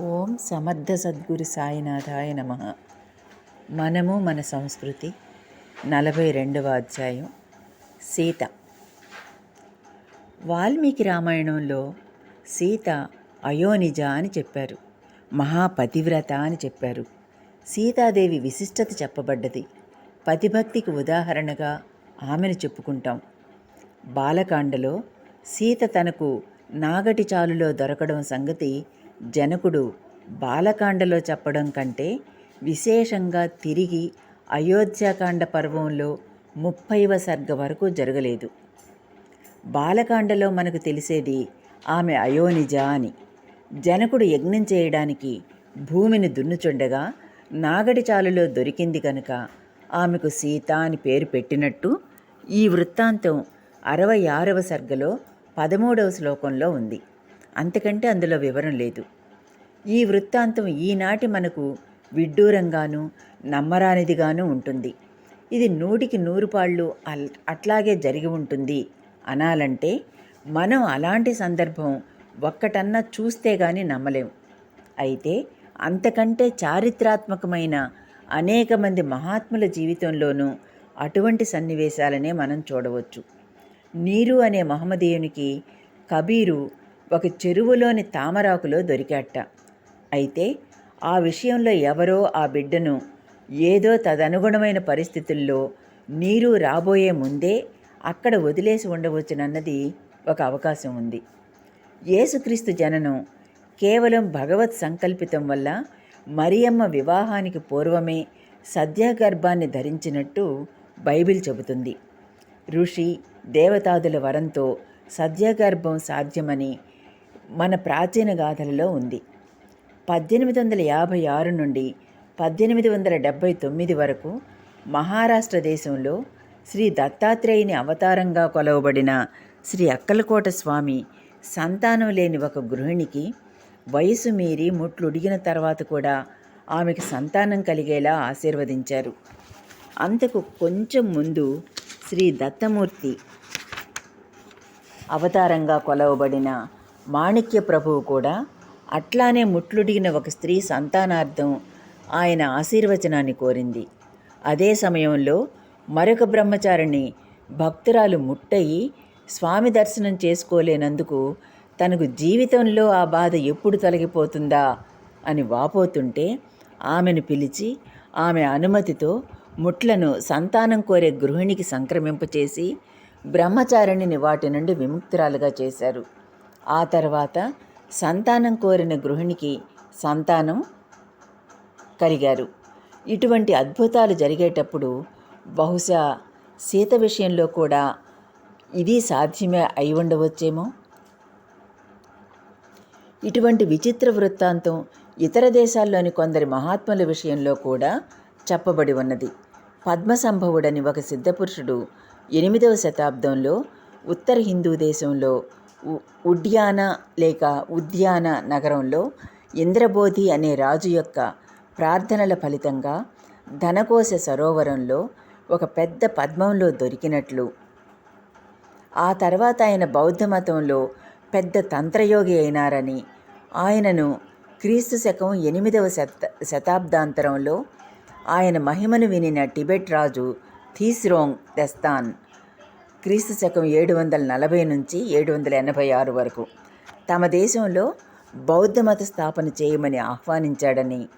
ఓం సమర్థ సద్గురు సాయినాథాయ నమ. మనము మన సంస్కృతి నలభై రెండవ అధ్యాయం సీత. వాల్మీకి రామాయణంలో సీత అయోనిజ అని చెప్పారు మహాపతివ్రత అని చెప్పారు. సీతాదేవి విశిష్టత చెప్పబడ్డది. పతిభక్తికి ఉదాహరణగా ఆమెను చెప్పుకుంటాం. బాలకాండలో సీత తనకు నాగటి చాలులో దొరకడం సంగతి జనకుడు బాలకాండలో చెప్పడం కంటే విశేషంగా తిరిగి అయోధ్యాకాండ పర్వంలో ముప్పైవ సర్గ వరకు జరగలేదు. బాలకాండలో మనకు తెలిసేది ఆమె అయోనిజ అని. జనకుడు యజ్ఞం చేయడానికి భూమిని దున్నుచుండగా నాగడి చాలులో దొరికింది కనుక ఆమెకు సీత అని పేరు పెట్టినట్టు ఈ వృత్తాంతం అరవై ఆరవ సర్గలో పదమూడవ శ్లోకంలో ఉంది. అంతకంటే అందులో వివరం లేదు. ఈ వృత్తాంతం ఈనాటి మనకు విడ్డూరంగాను నమ్మరానిదిగాను ఉంటుంది. ఇది నూటికి నూరు పాళ్ళు అట్లాగే జరిగి ఉంటుంది. అనాలంటే మనం అలాంటి సందర్భం ఒక్కటన్నా చూస్తే గాని నమ్మలేం. అయితే అంతకంటే చారిత్రాత్మకమైన అనేక మంది మహాత్ముల జీవితంలోనూ అటువంటి సన్నివేశాలనే మనం చూడవచ్చు. నీరు అనే మహమ్మదీయునికి కబీరు ఒక చెరువులోని తామరాకులో దొరికాట. అయితే ఆ విషయంలో ఎవరో ఆ బిడ్డను ఏదో తదనుగుణమైన పరిస్థితుల్లో నీరు రాబోయే ముందే అక్కడ వదిలేసి ఉండవచ్చునన్నది ఒక అవకాశం ఉంది. యేసుక్రీస్తు జననం కేవలం భగవత్ సంకల్పితం వల్ల మరియమ్మ వివాహానికి పూర్వమే సద్యగర్భాన్ని ధరించినట్టు బైబిల్ చెబుతుంది. ఋషి దేవతాదుల వరంతో సద్యగర్భం సాధ్యమని మన ప్రాచీన గాథలలో ఉంది. పద్దెనిమిది వందల యాభై ఆరు నుండి పద్దెనిమిది వందల డెబ్భై తొమ్మిది వరకు మహారాష్ట్ర దేశంలో శ్రీ దత్తాత్రేయుని అవతారంగా కొలవబడిన శ్రీ అక్కలకోట స్వామి సంతానం లేని ఒక గృహిణికి వయసు మీరి ముట్లుడిగిన తర్వాత కూడా ఆమెకు సంతానం కలిగేలా ఆశీర్వదించారు. అంతకు కొంచెం ముందు శ్రీ దత్తమూర్తి అవతారంగా కొలవబడిన మాణిక్య ప్రభువు కూడా అట్లానే ముట్లుడిగిన ఒక స్త్రీ సంతానార్థం ఆయన ఆశీర్వచనాన్ని కోరింది. అదే సమయంలో మరొక బ్రహ్మచారిణి భక్తురాలు ముట్టయి స్వామి దర్శనం చేసుకోలేనందుకు తనకు జీవితంలో ఆ బాధ ఎప్పుడు తొలగిపోతుందా అని వాపోతుంటే ఆమెను పిలిచి ఆమె అనుమతితో ముట్లను సంతానం కోరే గృహిణికి సంక్రమింపచేసి బ్రహ్మచారిణిని వాటి నుండి విముక్తురాలుగా చేశారు. ఆ తర్వాత సంతానం కోరిన గృహిణికి సంతానం కలిగారు. ఇటువంటి అద్భుతాలు జరిగేటప్పుడు బహుశా సీత విషయంలో కూడా ఇది సాధ్యమే అయి ఉండవచ్చేమో? ఇటువంటి విచిత్ర వృత్తాంతం ఇతర దేశాల్లోని కొందరి మహాత్ముల విషయంలో కూడా చెప్పబడి ఉన్నది. పద్మసంభవుడని ఒక సిద్ధపురుషుడు ఎనిమిదవ శతాబ్దంలో ఉత్తర హిందూ దేశంలో ఉడ్యాన లేక ఉద్యాన నగరంలో ఇంద్రబోధి అనే రాజు యొక్క ప్రార్థనల ఫలితంగా ధనకోశ సరోవరంలో ఒక పెద్ద పద్మంలో దొరికినట్లు. ఆ తర్వాత ఆయన బౌద్ధ మతంలో పెద్ద తంత్రయోగి అయినారని ఆయనను క్రీస్తు శకం ఎనిమిదవ శత శతాబ్దాంతరంలో ఆయన మహిమను వినిన టిబెట్ రాజు థీస్రోంగ్ దస్తాన్ క్రీస్తు శకం ఏడు వందల నలభై నుంచి ఏడు వందల ఎనభై ఆరు వరకు తమ దేశంలో బౌద్ధ మత స్థాపన చేయమని ఆహ్వానించాడని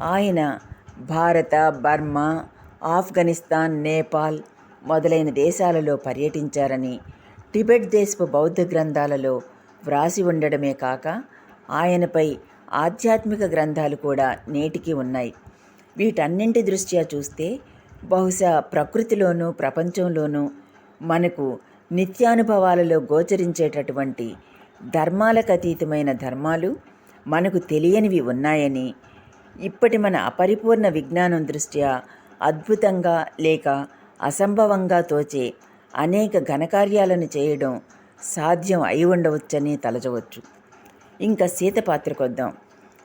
ఆయన భారత బర్మా ఆఫ్ఘనిస్తాన్ నేపాల్ మొదలైన దేశాలలో పర్యటించారని టిబెట్ దేశపు బౌద్ధ గ్రంథాలలో వ్రాసి ఉండడమే కాక ఆయనపై ఆధ్యాత్మిక గ్రంథాలు కూడా నేటికి ఉన్నాయి. వీటన్నింటి దృష్ట్యా చూస్తే బహుశా ప్రకృతిలోనూ ప్రపంచంలోనూ మనకు నిత్యానుభవాలలో గోచరించేటటువంటి ధర్మాలకు అతీతమైన ధర్మాలు మనకు తెలియనివి ఉన్నాయని ఇప్పటి మన అపరిపూర్ణ విజ్ఞానం దృష్ట్యా అద్భుతంగా లేక అసంభవంగా తోచే అనేక ఘనకార్యాలను చేయడం సాధ్యం అయి ఉండవచ్చని తలచవచ్చు. ఇంకా సీత పాత్రకొద్దాం.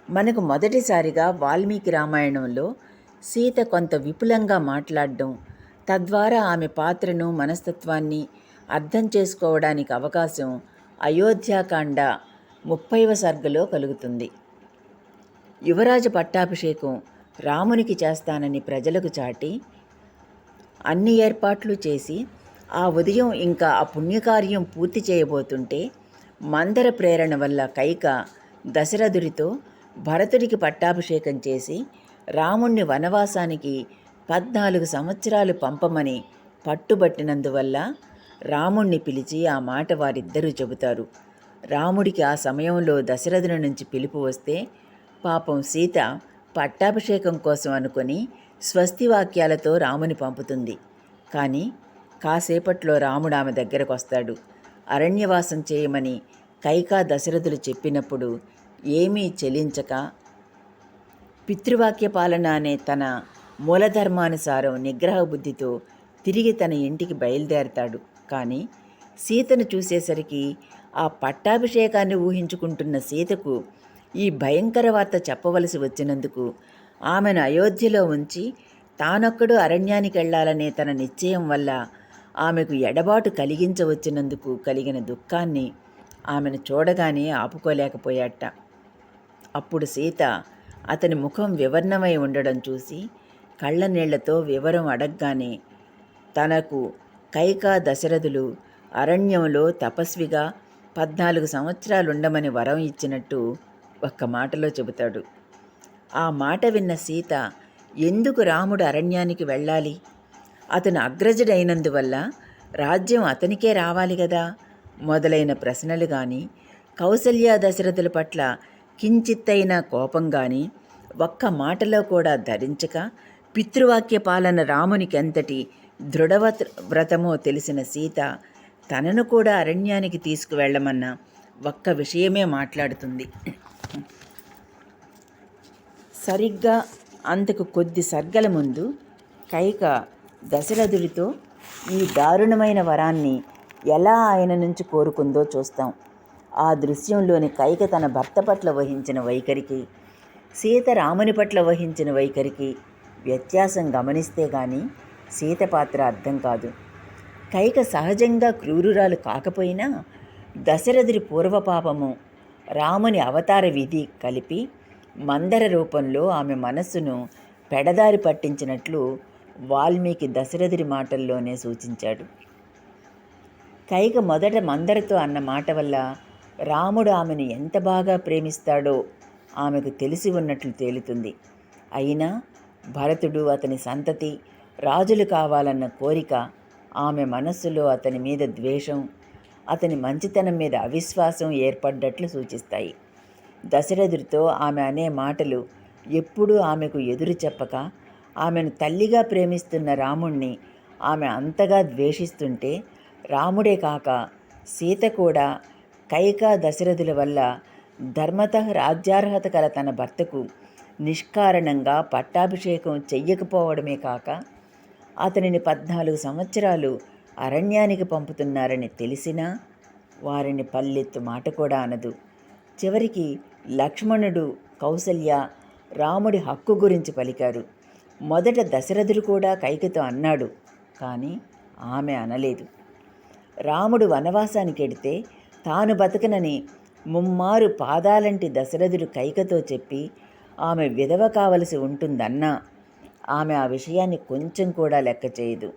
మనకు మొదటిసారిగా వాల్మీకి రామాయణంలో సీత కొంత విపులంగా మాట్లాడడం తద్వారా ఆమె పాత్రను మనస్తత్వాన్ని అర్థం చేసుకోవడానికి అవకాశం అయోధ్యాకాండ ముప్పైవ సర్గలో కలుగుతుంది. యువరాజు పట్టాభిషేకం రామునికి చేస్తానని ప్రజలకు చాటి అన్ని ఏర్పాట్లు చేసి ఆ ఉదయం ఇంకా ఆ పుణ్యకార్యం పూర్తి చేయబోతుంటే మందర ప్రేరణ వల్ల కైక దశరథుడితో భరతుడికి పట్టాభిషేకం చేసి రాముణ్ణి వనవాసానికి పద్నాలుగు సంవత్సరాలు పంపమని పట్టుబట్టినందువల్ల రాముణ్ణి పిలిచి ఆ మాట వారిద్దరూ చెబుతారు. రాముడికి ఆ సమయంలో దశరథుని నుంచి పిలుపు వస్తే పాపం సీత పట్టాభిషేకం కోసం అనుకొని స్వస్తి వాక్యాలతో రాముని పంపుతుంది. కానీ కాసేపట్లో రాముడు ఆమె దగ్గరకు వస్తాడు. అరణ్యవాసం చేయమని కైకా దశరథులు చెప్పినప్పుడు ఏమీ చెలించక పితృవాక్య పాలన అనే తన మూలధర్మానుసారం నిగ్రహ బుద్ధితో తిరిగి తన ఇంటికి బయలుదేరతాడు. కానీ సీతను చూసేసరికి ఆ పట్టాభిషేకాన్ని ఊహించుకుంటున్న సీతకు ఈ భయంకర వార్త చెప్పవలసి వచ్చినందుకు ఆమెను అయోధ్యలో ఉంచి తానొక్కడు అరణ్యానికి వెళ్ళాలనే తన నిశ్చయం వల్ల ఆమెకు ఎడబాటు కలిగించవచ్చినందుకు కలిగిన దుఃఖాన్ని ఆమెను చూడగానే ఆపుకోలేకపోయాట. అప్పుడు సీత అతని ముఖం వివర్ణమై ఉండడం చూసి కళ్ళ నీళ్ళతో వివరం అడగగానే తనకు కైకా దశరథులు అరణ్యంలో తపస్విగా పద్నాలుగు సంవత్సరాలుండమని వరం ఇచ్చినట్టు ఒక్క మాటలో చెబుతాడు. ఆ మాట విన్న సీత ఎందుకు రాముడు అరణ్యానికి వెళ్ళాలి? అతను అగ్రజుడైనందువల్ల రాజ్యం అతనికే రావాలి కదా మొదలైన ప్రశ్నలు కానీ కౌసల్యా దశరథుల పట్ల కించిత్తైన కోపం కానీ ఒక్క మాటలో కూడా ధరించక పితృవాక్య పాలన రామునికి అంతటి దృఢవత వ్రతమో తెలిసిన సీత తనను కూడా అరణ్యానికి తీసుకువెళ్ళమన్న ఒక్క విషయమే మాట్లాడుతుంది. సరిగ్గా అంతకు కొద్ది సర్గల ముందు కైక దశరథుడితో ఈ దారుణమైన వరాన్ని ఎలా ఆయన నుంచి కోరుకుందో చూస్తాం. ఆ దృశ్యంలోని కైక తన భర్త పట్ల వహించిన వైఖరికి సీత రాముని పట్ల వహించిన వైఖరికి వ్యత్యాసం గమనిస్తే గాని సీత పాత్ర అర్థం కాదు. కైక సహజంగా క్రూరురాలు కాకపోయినా దశరథుడి పూర్వపాపము రాముని అవతార విధి కలిపి మందర రూపంలో ఆమె మనస్సును పెడదారి పట్టించినట్లు వాల్మీకి దశరథుడి మాటల్లోనే సూచించాడు. కైక మొదట మందరతో అన్న మాట వల్ల రాముడు ఆమెను ఎంత బాగా ప్రేమిస్తాడో ఆమెకు తెలిసి ఉన్నట్లు తేలుతుంది. అయినా భరతుడు అతని సంతతి రాజులు కావాలన్న కోరిక ఆమె మనస్సులో అతని మీద ద్వేషం అతని మంచితనం మీద అవిశ్వాసం ఏర్పడ్డట్లు సూచిస్తాయి. దశరథుడితో ఆమె అనే మాటలు ఎప్పుడూ ఆమెకు ఎదురు చెప్పక ఆమెను తల్లిగా ప్రేమిస్తున్న రాముణ్ణి ఆమె అంతగా ద్వేషిస్తుంటే రాముడే కాక సీత కూడా కైకా దశరథుల వల్ల ధర్మత రాజ్యార్హత కల తన భర్తకు నిష్కారణంగా పట్టాభిషేకం చెయ్యకపోవడమే కాక అతనిని పద్నాలుగు సంవత్సరాలు అరణ్యానికి పంపుతున్నారని తెలిసినా వారిని పల్లెత్తు మాట కూడా అనదు. చివరికి లక్ష్మణుడు కౌసల్య రాముడి హక్కు గురించి పలికారు. మొదట దశరథుడు కూడా కైకతో అన్నాడు కానీ ఆమె అనలేదు. రాముడు వనవాసానికి ఎడితే తాను బతకనని ముమ్మారు పాదాలంటి దశరథుడు కైకతో చెప్పి ఆమె విధవ కావలసి ఉంటుందన్నా ఆమె ఆ విషయాన్ని కొంచెం కూడా లెక్క చేయదు.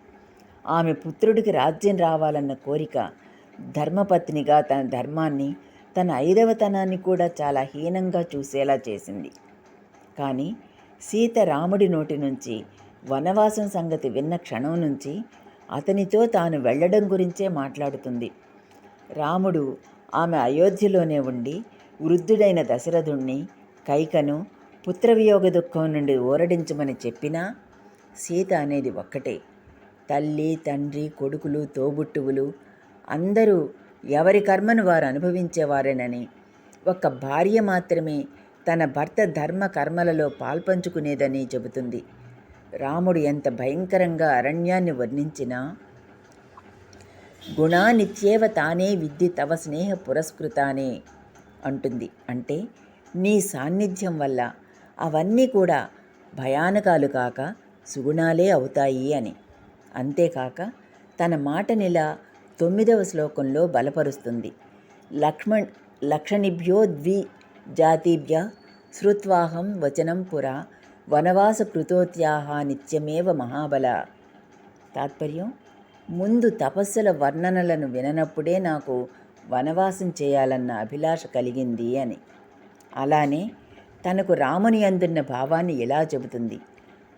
ఆమె పుత్రుడికి రాజ్యం రావాలన్న కోరిక ధర్మపత్నిగా తన ధర్మాన్ని తన ఐదవతనాన్ని కూడా చాలా హీనంగా చూసేలా చేసింది. కానీ సీత రాముడి నోటి నుంచి వనవాసం సంగతి విన్న క్షణం నుంచి అతనితో తాను వెళ్ళడం గురించే మాట్లాడుతుంది. రాముడు ఆమె అయోధ్యలోనే ఉండి వృద్ధుడైన దశరథుణ్ణి కైకను పుత్రవియోగ దుఃఖం నుండి ఊరడించమని చెప్పినా సీత అనేది ఒక్కటే. తల్లి తండ్రి కొడుకులు తోబుట్టువులు అందరూ ఎవరి కర్మను వారు అనుభవించేవారేనని ఒక్క భార్య మాత్రమే తన భర్త ధర్మ కర్మలలో పాల్పంచుకునేదని చెబుతుంది. రాముడు ఎంత భయంకరంగా అరణ్యాన్ని వర్ణించినా గుణానిత్యేవ తానే విద్య తవ స్నేహ పురస్కృతానే అంటుంది. అంటే నీ సాన్నిధ్యం వల్ల అవన్నీ కూడా భయానకాలు కాక సుగుణాలే అవుతాయి అని. అంతేకాక తన మాటనిలా తొమ్మిదవ శ్లోకంలో బలపరుస్తుంది. లక్ష్మణ్ లక్షణిభ్యో ద్వి జాతిభ్య శ్రుత్వాహం వచనం పురా వనవాసకృతోత్యాహ నిత్యమేవ మహాబల. తాత్పర్యం? ముందు తపస్సుల వర్ణనలను విననప్పుడే నాకు వనవాసం చేయాలన్న అభిలాష కలిగింది అని. అలానే తనకు రాముని అందున్న భావాన్ని ఎలా చెబుతుంది?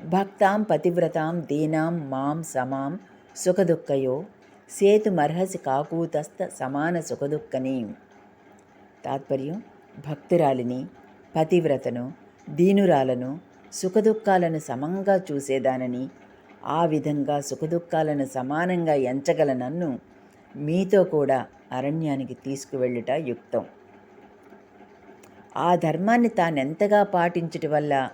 భక్తాం పతివ్రతాం దీనాం మాం సమాం సుఖదుఃఖయో సేతుమర్హసి కాకూతస్థ సమాన సుఖదుఃఖని. తాత్పర్యం భక్తురాలిని పతివ్రతను దీనురాలను సుఖదుఖాలను సమంగా చూసేదానని ఆ విధంగా సుఖదుఖాలను సమానంగా ఎంచగల నన్ను మీతో కూడా అరణ్యానికి తీసుకువెళ్ళుట యుక్తం. ఆ ధర్మాన్ని తానెంతగా పాటించుట వల్ల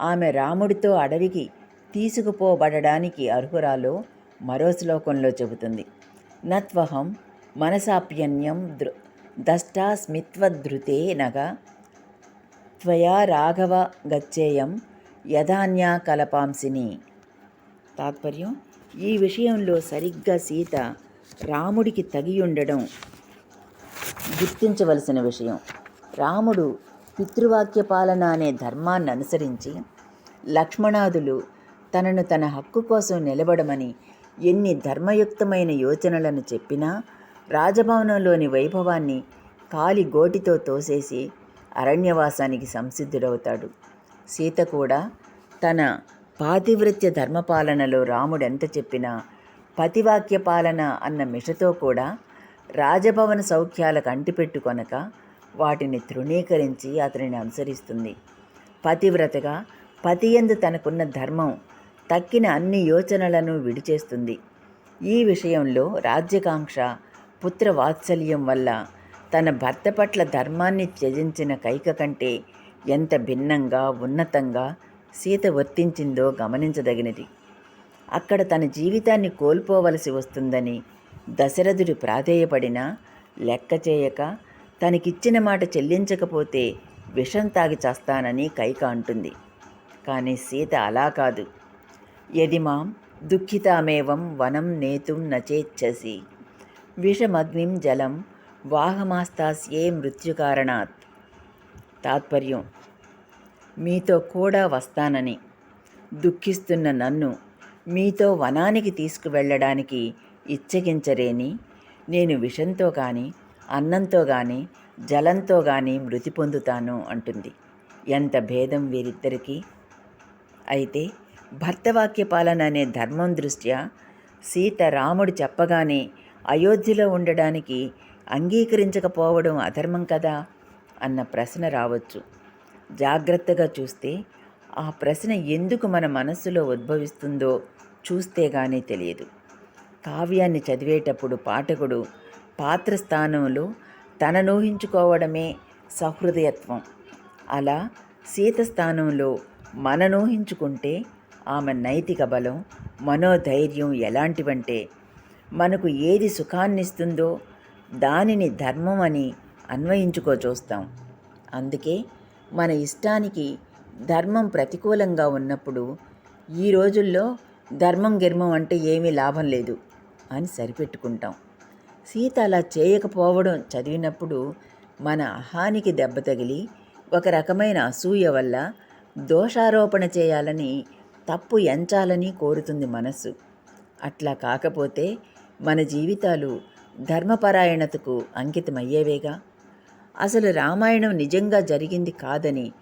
ఆమె రాముడితో అడవికి తీసుకుపోబడడానికి అర్హురాలో మరో శ్లోకంలో చెబుతుంది. నత్వహం మనసాప్యన్యం దృ దష్టాస్మిత్వధృతే నగ త్వయా రాఘవ గచ్చేయం యధాన్యా కలపాంసిని. తాత్పర్యం ఈ విషయంలో సరిగ్గా సీత రాముడికి తగి ఉండడం గుర్తించవలసిన విషయం. రాముడు పితృవాక్య పాలన అనే ధర్మాన్ని అనుసరించి లక్ష్మణాదులు తనను తన హక్కు కోసం నిలబడమని ఎన్ని ధర్మయుక్తమైన యోచనలను చెప్పినా రాజభవనంలోని వైభవాన్ని కాలి గోటితో తోసేసి అరణ్యవాసానికి సంసిద్ధుడవుతాడు. సీత కూడా తన పాతివృత్య ధర్మపాలనలో రాముడెంత చెప్పినా పతివాక్య పాలన అన్న మిషతో కూడా రాజభవన సౌఖ్యాలకు అంటిపెట్టుకొనక వాటిని తృణీకరించి అతనిని అనుసరిస్తుంది. పతివ్రతగా పతియందు తనకున్న ధర్మం తక్కిన అన్ని యోచనలను విడిచేస్తుంది. ఈ విషయంలో రాజ్యకాంక్ష పుత్ర వాత్సల్యం వల్ల తన భర్త పట్ల ధర్మాన్ని త్యజించిన కైక కంటే ఎంత భిన్నంగా ఉన్నతంగా సీత వర్తించిందో గమనించదగినది. అక్కడ తన జీవితాన్ని కోల్పోవలసి వస్తుందని దశరథుడు ప్రాధేయపడినా లెక్క చేయక తనకిచ్చిన మాట చెల్లించకపోతే విషం తాగి చేస్తానని కైక అంటుంది. కానీ సీత అలా కాదు. యదిమాం దుఃఖితామేవం వనం నేతుం నచేచ్చసి. విషమగ్నిం జలం వాహమాస్తాస్యే మృత్యుకారణాత్. తాత్పర్యం మీతో కూడా వస్తానని. దుఃఖిస్తున్న నన్ను మీతో వనానికి తీసుకువెళ్ళడానికి ఇచ్చగించరేని. నేను విషంతో కానీ అన్నంతో కానీ జలంతో కానీ మృతి పొందుతాను అంటుంది. ఎంత భేదం వీరిద్దరికీ. అయితే భర్తవాక్య పాలన అనే ధర్మం దృష్ట్యా సీత రాముడు చెప్పగానే అయోధ్యలో ఉండడానికి అంగీకరించకపోవడం అధర్మం కదా అన్న ప్రశ్న రావచ్చు. జాగ్రత్తగా చూస్తే ఆ ప్రశ్న ఎందుకు మన మనస్సులో ఉద్భవిస్తుందో చూస్తే గానీ తెలియదు. కావ్యాన్ని చదివేటప్పుడు పాఠకుడు పాత్ర స్థానంలో తననూహించుకోవడమే సహృదయత్వం. అలా సీత స్థానంలో మననూహించుకుంటే ఆమె నైతిక బలం మనోధైర్యం ఎలాంటివంటే మనకు ఏది సుఖాన్నిస్తుందో దానిని ధర్మం అని అన్వయించుకో చూస్తాం. అందుకే మన ఇష్టానికి ధర్మం ప్రతికూలంగా ఉన్నప్పుడు ఈ రోజుల్లో ధర్మం గిర్మం అంటే ఏమీ లాభం లేదు అని సరిపెట్టుకుంటాం. సీత అలా చేయకపోవడం చదివినప్పుడు మన అహానికి దెబ్బ తగిలి ఒక రకమైన అసూయ వల్ల దోషారోపణ చేయాలని తప్పు ఎంచాలని కోరుతుంది మనస్సు. అట్లా కాకపోతే మన జీవితాలు ధర్మపరాయణతకు అంకితమయ్యేవేగా? అసలు రామాయణం నిజంగా జరిగింది కాదని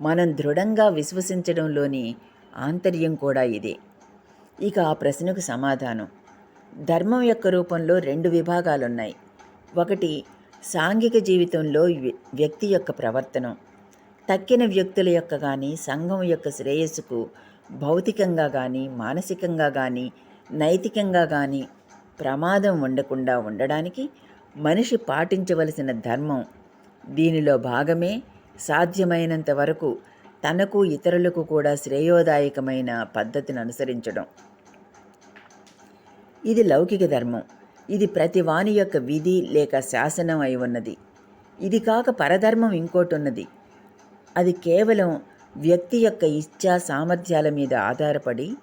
మనం దృఢంగా విశ్వసించడంలోని ఆంతర్యం కూడా ఇదే. ఇక ఆ ప్రశ్నకు సమాధానం. ధర్మం యొక్క రూపంలో రెండు విభాగాలున్నాయి. ఒకటి సాంఘిక జీవితంలో వ్యక్తి యొక్క ప్రవర్తనం. తక్కిన వ్యక్తుల యొక్క కానీ సంఘం యొక్క శ్రేయస్సుకు భౌతికంగా కానీ మానసికంగా కానీ నైతికంగా కానీ ప్రమాదం ఉండకుండా ఉండడానికి మనిషి పాటించవలసిన ధర్మం దీనిలో భాగమే సాధ్యమైనంత వరకు తనకు ఇతరులకు కూడా శ్రేయోదాయకమైన పద్ధతిని అనుసరించడం. ఇది లౌకిక ధర్మం. ఇది ప్రతి వాణి యొక్క విధి లేక శాసనం అయి ఉన్నది. ఇది కాక పరధర్మం ఇంకోటి ఉన్నది అది కేవలం వ్యక్తి యొక్క ఇచ్ఛా సామర్థ్యాల మీద ఆధారపడి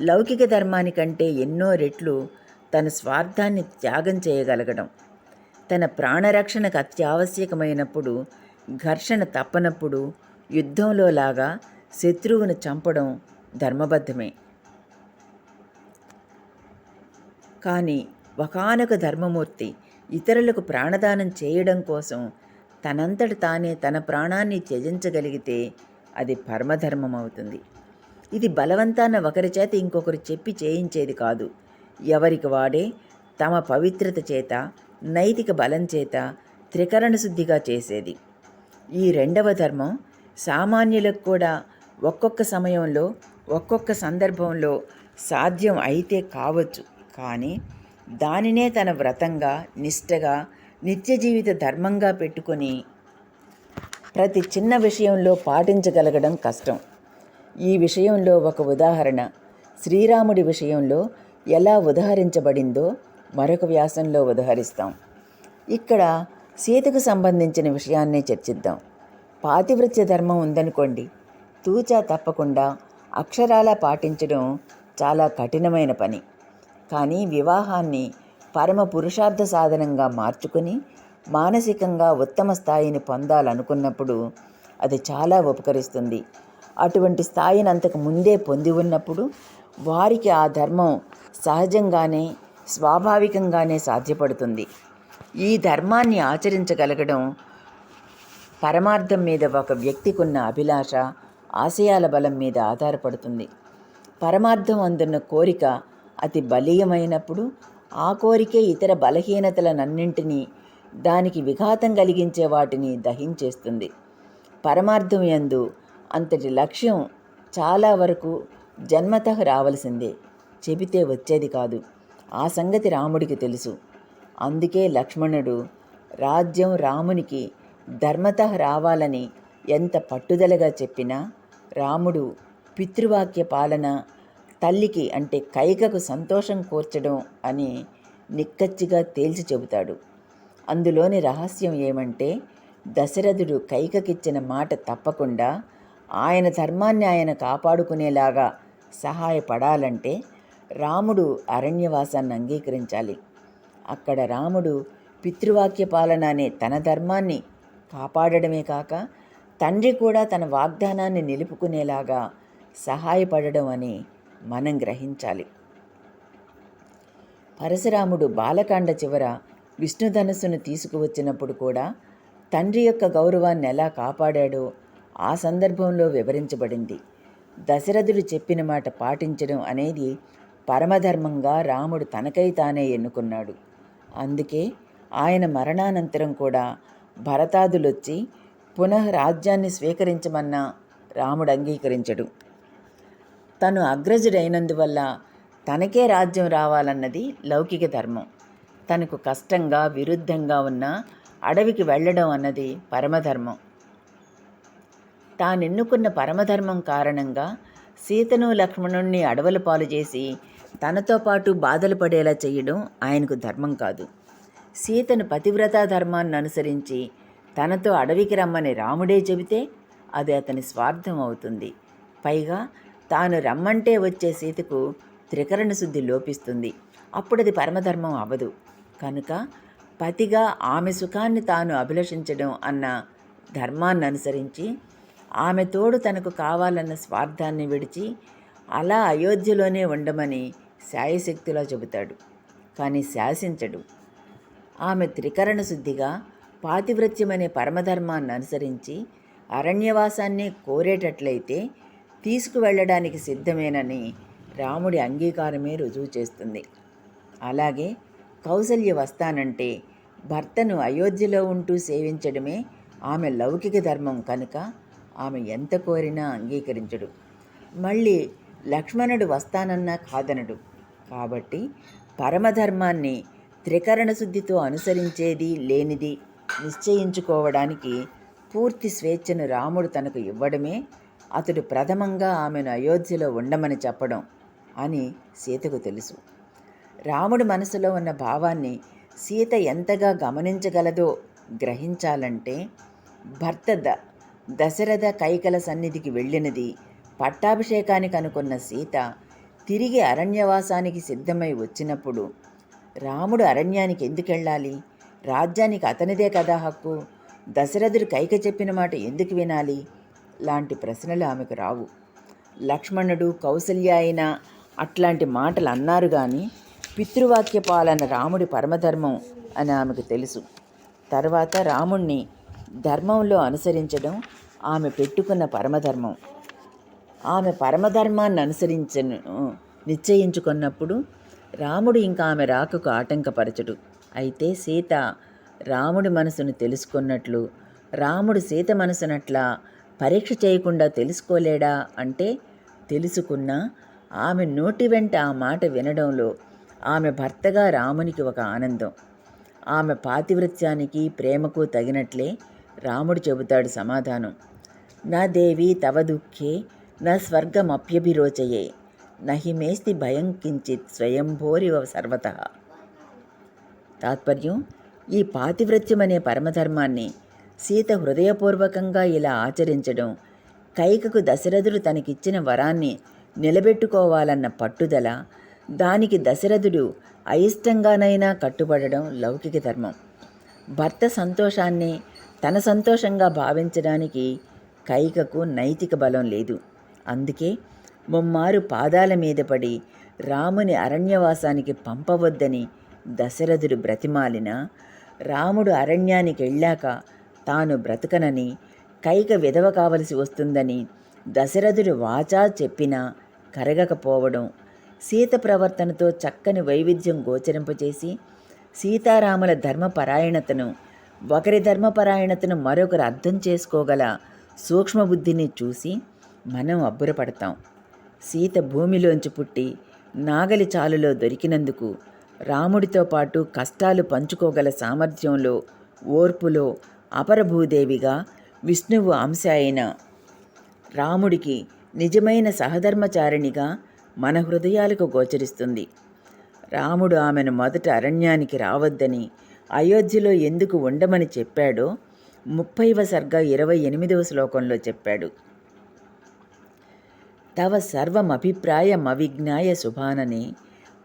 లౌకిక ధర్మానికంటే ఎన్నో రెట్లు తన స్వార్థాన్ని త్యాగం చేయగలగడం. తన ప్రాణరక్షణకు అత్యావశ్యకమైనప్పుడు ఘర్షణ తప్పనప్పుడు యుద్ధంలో లాగా శత్రువును చంపడం ధర్మబద్ధమే. కానీ ఒకానొక ధర్మమూర్తి ఇతరులకు ప్రాణదానం చేయడం కోసం తనంతట తానే తన ప్రాణాన్ని త్యజించగలిగితే అది పరమధర్మం అవుతుంది ఇది బలవంతాన ఒకరి చేత ఇంకొకరు చెప్పి చేయించేది కాదు. ఎవరికి వాడే తమ పవిత్రత చేత నైతిక బలం చేత త్రికరణ శుద్ధిగా చేసేది. ఈ రెండవ ధర్మం సామాన్యులకు కూడా ఒక్కొక్క సమయంలో ఒక్కొక్క సందర్భంలో సాధ్యం అయితే కావచ్చు. కానీ దానినే తన వ్రతంగా నిష్టగా నిత్య జీవిత ధర్మంగా పెట్టుకొని ప్రతి చిన్న విషయంలో పాటించగలగడం కష్టం. ఈ విషయంలో ఒక ఉదాహరణ. శ్రీరాముడి విషయంలో ఎలా ఉదహరించబడిందో మరొక వ్యాసంలో ఉదహరిస్తాం. ఇక్కడ సీతకు సంబంధించిన విషయాన్నే చర్చిద్దాం. పాతివృత్య ధర్మం ఉందనుకోండి తూచా తప్పకుండా అక్షరాలా పాటించడం చాలా కఠినమైన పని. కానీ వివాహాన్ని పరమ పురుషార్థ సాధనంగా మార్చుకుని మానసికంగా ఉత్తమ స్థాయిని పొందాలనుకున్నప్పుడు అది చాలా ఉపకరిస్తుంది. అటువంటి స్థాయిని అంతకు ముందే పొంది ఉన్నప్పుడు వారికి ఆ ధర్మం సహజంగానే స్వాభావికంగానే సాధ్యపడుతుంది. ఈ ధర్మాన్ని ఆచరించగలగడం పరమార్థం మీద ఒక వ్యక్తికి ఉన్న అభిలాష ఆశయాల బలం మీద ఆధారపడుతుంది. పరమార్థం అందున్న కోరిక అతి బలీయమైనప్పుడు ఆ కోరికే ఇతర బలహీనతలనన్నింటినీ దానికి విఘాతం కలిగించే వాటిని దహించేస్తుంది. పరమార్థం యందు అంతటి లక్ష్యం చాలా వరకు జన్మతః రావలసిందే. చెబితే వచ్చేది కాదు. ఆ సంగతి రాముడికి తెలుసు. అందుకే లక్ష్మణుడు రాజ్యం రామునికి ధర్మతః రావాలని ఎంత పట్టుదలగా చెప్పినా రాముడు పితృవాక్య పాలన తల్లికి అంటే కైకకు సంతోషం కూర్చడం అని నిక్కచ్చిగా తేల్చి చెబుతాడు. అందులోని రహస్యం ఏమంటే దశరథుడు కైకకిచ్చిన మాట తప్పకుండా ఆయన ధర్మాన్ని ఆయన కాపాడుకునేలాగా సహాయపడాలంటే రాముడు అరణ్యవాసాన్ని అంగీకరించాలి. అక్కడ రాముడు పితృవాక్య పాలన అనే తన ధర్మాన్ని కాపాడడమే కాక తండ్రి కూడా తన వాగ్దానాన్ని నిలుపుకునేలాగా సహాయపడడం అని మనం గ్రహించాలి. పరశురాముడు బాలకాండ చివర విష్ణుధనస్సును తీసుకువచ్చినప్పుడు కూడా తండ్రి యొక్క గౌరవాన్ని ఎలా కాపాడాడో ఆ సందర్భంలో వివరించబడింది. దశరథుడు చెప్పిన మాట పాటించడం అనేది పరమధర్మంగా రాముడు తనకై తానే ఎన్నుకున్నాడు. అందుకే ఆయన మరణానంతరం కూడా భరతాదులొచ్చి పునః రాజ్యాన్ని స్వీకరించమన్నా రాముడు అంగీకరించడు. తను అగ్రజుడైనందువల్ల తనకే రాజ్యం రావాలన్నది లౌకిక ధర్మం. తనకు కష్టంగా విరుద్ధంగా ఉన్న అడవికి వెళ్ళడం అన్నది పరమధర్మం. తానెన్నుకున్న పరమధర్మం కారణంగా సీతను లక్ష్మణుణ్ణి అడవుల పాలు చేసి తనతో పాటు బాధలు పడేలా చేయడం ఆయనకు ధర్మం కాదు. సీతను పతివ్రతా ధర్మాన్ని అనుసరించి తనతో అడవికి రమ్మని రాముడే చెబితే అది అతని స్వార్థం అవుతుంది. పైగా తాను రమ్మంటే వచ్చే సీతకు త్రికరణ శుద్ధి లోపిస్తుంది. అప్పుడది పరమధర్మం అవ్వదు కనుక పతిగా ఆమె సుఖాన్ని తాను అభిలషించడం అన్న ధర్మాన్ని అనుసరించి ఆమె తోడు తనకు కావాలన్న స్వార్థాన్ని విడిచి అలా అయోధ్యలోనే ఉండమని శాయశక్తిలా చెబుతాడు. కానీ శాసించడు. ఆమె త్రికరణ శుద్ధిగా పాతివృత్యమనే పరమధర్మాన్ని అనుసరించి అరణ్యవాసాన్ని కోరేటట్లయితే తీసుకువెళ్ళడానికి సిద్ధమేనని రాముడి అంగీకారమే రుజువు చేస్తుంది. అలాగే కౌసల్య వస్తానంటే భర్తను అయోధ్యలో ఉంటూ సేవించడమే ఆమె లౌకిక ధర్మం కనుక ఆమె ఎంత కోరినా అంగీకరించడు. మళ్ళీ లక్ష్మణుడు వస్తానన్నా కాదనడు. కాబట్టి పరమధర్మాన్ని త్రికరణ శుద్ధితో అనుసరించేది లేనిది నిశ్చయించుకోవడానికి పూర్తి స్వేచ్ఛను రాముడు తనకు ఇవ్వడమే అతడు ప్రథమంగా ఆమెను అయోధ్యలో ఉండమని చెప్పడం అని సీతకు తెలుసు. రాముడి మనసులో ఉన్న భావాన్ని సీత ఎంతగా గమనించగలదో గ్రహించాలంటే భర్త ద దశరథ కైకల సన్నిధికి వెళ్ళినది పట్టాభిషేకానికి అనుకున్న సీత తిరిగి అరణ్యవాసానికి సిద్ధమై వచ్చినప్పుడు రాముడు అరణ్యానికి ఎందుకెళ్ళాలి రాజ్యానికి అతనిదే కదా హక్కు. దశరథుడు కైక చెప్పిన మాట ఎందుకు వినాలి? లాంటి ప్రశ్నలు ఆమెకు రావు. లక్ష్మణుడు కౌసల్య అయినా అట్లాంటి మాటలు అన్నారు కానీ పితృవాక్య పాలన రాముడి పరమధర్మం అని ఆమెకు తెలుసు. తర్వాత రాముణ్ణి ధర్మంలో అనుసరించడం ఆమె పెట్టుకున్న పరమధర్మం. ఆమె పరమధర్మాన్ని అనుసరించను నిశ్చయించుకున్నప్పుడు రాముడు ఇంకా ఆమె రాకకు ఆటంకపరచడు. అయితే సీత రాముడి మనసును తెలుసుకున్నట్లు రాముడు సీత మనసునట్లా పరీక్ష చేయకుండా తెలుసుకోలేడా అంటే తెలుసుకున్నా ఆమె నోటి వెంట ఆ మాట వినడంలో ఆమె భర్తగా రామునికి ఒక ఆనందం. ఆమె పాతివృత్యానికి ప్రేమకు తగినట్లే రాముడు చెబుతాడు సమాధానం. నా దేవి తవ దుఃఖే నా స్వర్గమప్యభిరోచయే నహి మేస్తి భయం కించిత్ స్వయంభోరివ సర్వత. తాత్పర్యం ఈ పాతివ్రత్యం అనే పరమధర్మాన్ని సీత హృదయపూర్వకంగా ఇలా ఆచరించడం కైకకు దశరథుడు తనకిచ్చిన వరాన్ని నిలబెట్టుకోవాలన్న పట్టుదల దానికి దశరథుడు అయిష్టంగానైనా కట్టుబడడం లౌకిక ధర్మం. భర్త సంతోషాన్ని తన సంతోషంగా భావించడానికి కైకకు నైతిక బలం లేదు. అందుకే ముమ్మారు పాదాల మీద పడి రాముని అరణ్యవాసానికి పంపవద్దని దశరథుడు బ్రతిమాలిన రాముడు అరణ్యానికి వెళ్ళాక తాను బ్రతకనని కైక విధవ కావలసి వస్తుందని దశరథుడు వాచా చెప్పినా కరగకపోవడం సీత ప్రవర్తనతో చక్కని వైవిధ్యం గోచరింపచేసి సీతారాముల ధర్మపరాయణతను ఒకరి ధర్మపరాయణతను మరొకరు అర్థం చేసుకోగల సూక్ష్మబుద్ధిని చూసి మనం అబ్బురపడతాం. సీత భూమిలోంచి పుట్టి నాగలి చాలులో దొరికినందుకు రాముడితో పాటు కష్టాలు పంచుకోగల సామర్థ్యంలో ఓర్పులో అపరభూదేవిగా విష్ణువు అంశ అయిన రాముడికి నిజమైన సహధర్మచారిణిగా మన హృదయాలకు గోచరిస్తుంది. రాముడు ఆమెను మొదట అరణ్యానికి రావద్దని అయోధ్యలో ఎందుకు ఉండమని చెప్పాడో ముప్పైవ సర్గ ఇరవై ఎనిమిదవ శ్లోకంలో చెప్పాడు. తవ సర్వమభిప్రాయమవిజ్ఞాయ శుభానని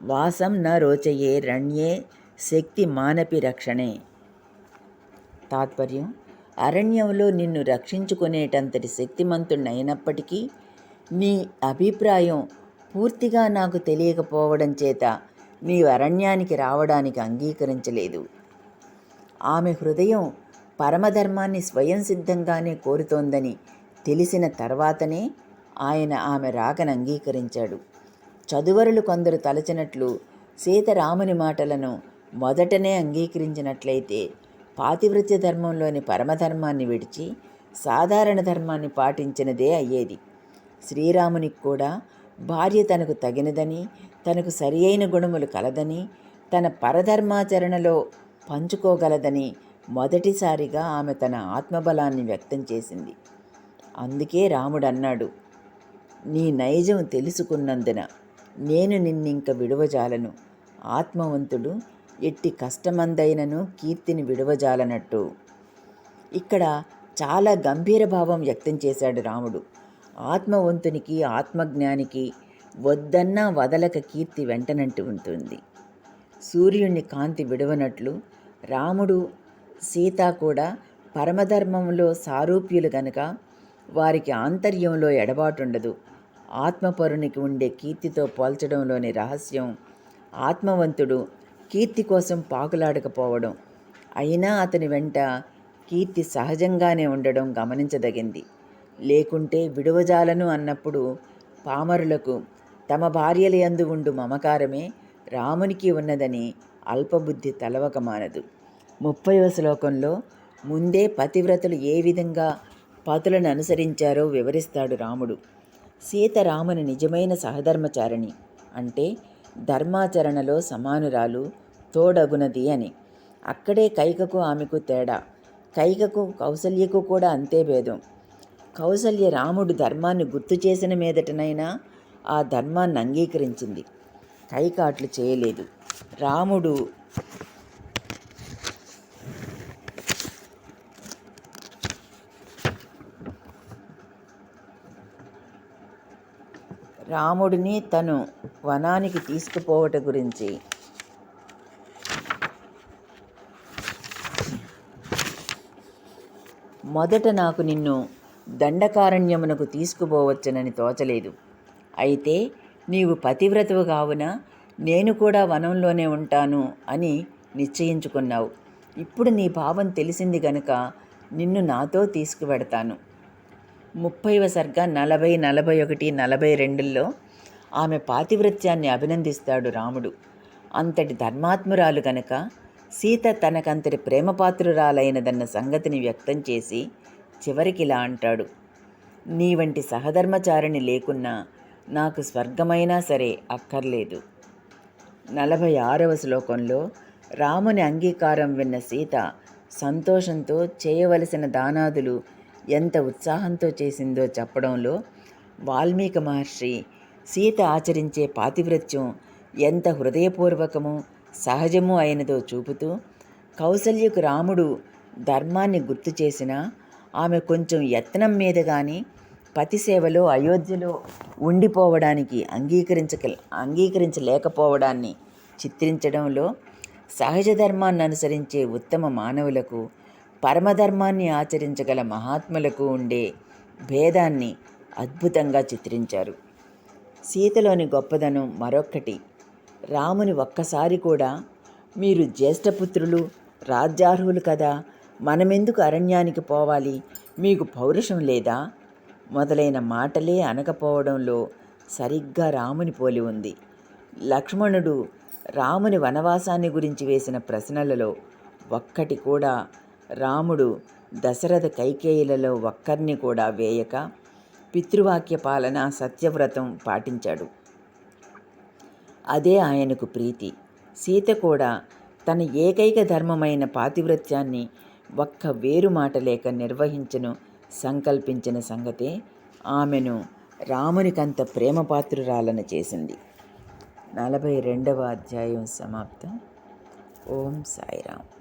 వాసం న రోచయే రణ్యే శక్తి మానపి రక్షణే. తాత్పర్యం. అరణ్యంలో నిన్ను రక్షించుకునేటంతటి శక్తిమంతుణ్ణైనప్పటికీ నీ అభిప్రాయం పూర్తిగా నాకు తెలియకపోవడం చేత నీవు అరణ్యానికి రావడానికి అంగీకరించలేదు. ఆమె హృదయం పరమధర్మాన్ని స్వయం సిద్ధంగానే కోరుతోందని తెలిసిన తర్వాతనే ఆయన ఆమె రాకను అంగీకరించాడు. చదువరులు కొందరు తలచినట్లు సీతరాముని మాటలను మొదటనే అంగీకరించినట్లయితే పాతివృత్య ధర్మంలోని పరమధర్మాన్ని విడిచి సాధారణ ధర్మాన్ని పాటించినదే అయ్యేది. శ్రీరామునికి కూడా భార్య తనకు తగినదని తనకు సరి అయిన గుణములు కలదని తన పరధర్మాచరణలో పంచుకోగలదని మొదటిసారిగా ఆమె తన ఆత్మబలాన్ని వ్యక్తం చేసింది. అందుకే రాముడు అన్నాడు నీ నైజం తెలుసుకున్నందున నేను నిన్నింక విడువజాలను. ఆత్మవంతుడు ఎట్టి కష్టమందైనను కీర్తిని విడవజాలనట్టు. ఇక్కడ చాలా గంభీర భావం వ్యక్తం చేశాడు రాముడు. ఆత్మవంతునికి ఆత్మజ్ఞానికి వద్దన్నా వదలక కీర్తి వెంటనంటి ఉంటుంది. సూర్యుని కాంతి విడవనట్లు రాముడు సీత కూడా పరమధర్మంలో సారూప్యులు గనుక వారికి ఆంతర్యంలో ఎడబాటుండదు. ఆత్మపరునికి ఉండే కీర్తితో పోల్చడంలోని రహస్యం ఆత్మవంతుడు కీర్తి కోసం పాకులాడకపోవడం. అయినా అతని వెంట కీర్తి సహజంగానే ఉండడం గమనించదగింది. లేకుంటే విడువజాలను అన్నప్పుడు పామరులకు తమ భార్యల యందు ఉండు మమకారమే రామునికి ఉన్నదని అల్పబుద్ధి తలవక మానదు. ముప్పైవ శ్లోకంలో ముందే పతివ్రతలు ఏ విధంగా పతులను అనుసరించారో వివరిస్తాడు రాముడు. సీత రాముని నిజమైన సహధర్మచారిణి అంటే ధర్మాచరణలో సమానురాలు తోడగునది అని. అక్కడే కైకకు ఆమెకు తేడా. కైకకు కౌసల్యకు కూడా అంతే భేదం. కౌసల్య రాముడు ధర్మాన్ని గుర్తు చేసిన మీదటనైనా ఆ ధర్మాన్ని అంగీకరించింది. కైక అట్లు చేయలేదు. రాముడు రాముడిని తను వనానికి తీసుకుపోవట గురించి మొదట నాకు నిన్ను దండకారణ్యమునకు తీసుకుపోవచ్చునని తోచలేదు. అయితే నీవు పతివ్రతవు కావున నేను కూడా వనంలోనే ఉంటాను అని నిశ్చయించుకున్నావు. ఇప్పుడు నీ భావం తెలిసింది గనుక నిన్ను నాతో తీసుకువెడతాను. ముప్పైవ సర్గ నలభై నలభై ఒకటి నలభై రెండుల్లో ఆమె పాతివ్రత్యాన్ని అభినందిస్తాడు రాముడు. అంతటి ధర్మాత్మురాలు గనక సీత తనకంతటి ప్రేమపాత్రురాలైనదన్న సంగతిని వ్యక్తం చేసి చివరికిలా అంటాడు. నీ వంటి సహధర్మచారిణి లేకున్నా నాకు స్వర్గమైనా సరే అక్కర్లేదు. నలభై ఆరవ శ్లోకంలో రాముని అంగీకారం విన్న సీత సంతోషంతో చేయవలసిన దానాదులు ఎంత ఉత్సాహంతో చేసిందో చెప్పడంలో వాల్మీకి మహర్షి సీత ఆచరించే పాతివ్రత్యం ఎంత హృదయపూర్వకము సహజము అయినదో చూపుతూ కౌసల్యకు రాముడు ధర్మాన్ని గుర్తు చేసినా ఆమె కొంచెం యత్నం మీద కానీ పతి సేవలో అయోధ్యలో ఉండిపోవడానికి అంగీకరించక అంగీకరించలేకపోవడాన్ని చిత్రించడంలో సహజ ధర్మాన్ని అనుసరించే ఉత్తమ మానవులకు పరమధర్మాన్ని ఆచరించగల మహాత్ములకు ఉండే భేదాన్ని అద్భుతంగా చిత్రించారు. సీతలోని గొప్పదనం మరొక్కటి. రాముని ఒక్కసారి కూడా మీరు జ్యేష్ఠపుత్రులు రాజ్యార్హులు కదా? మనమెందుకు అరణ్యానికి పోవాలి? మీకు పౌరుషం లేదా? మొదలైన మాటలే అనకపోవడంలో సరిగ్గా రాముని పోలి ఉంది. లక్ష్మణుడు రాముని వనవాసాన్ని గురించి వేసిన ప్రశ్నలలో ఒక్కటి కూడా రాముడు దశరథ కైకేయులలో ఒక్కరిని కూడా వేయక పితృవాక్య పాలన సత్యవ్రతం పాటించాడు. అదే ఆయనకు ప్రీతి. సీత కూడా తన ఏకైక ధర్మమైన పాతివ్రత్యాన్ని ఒక్క వేరు మాట లేక నిర్వహించను సంకల్పించిన సంగతే ఆమెను రామునికంత ప్రేమపాత్రురాలను చేసింది. నలభై రెండవ అధ్యాయం సమాప్తం. ఓం సాయిరామ్.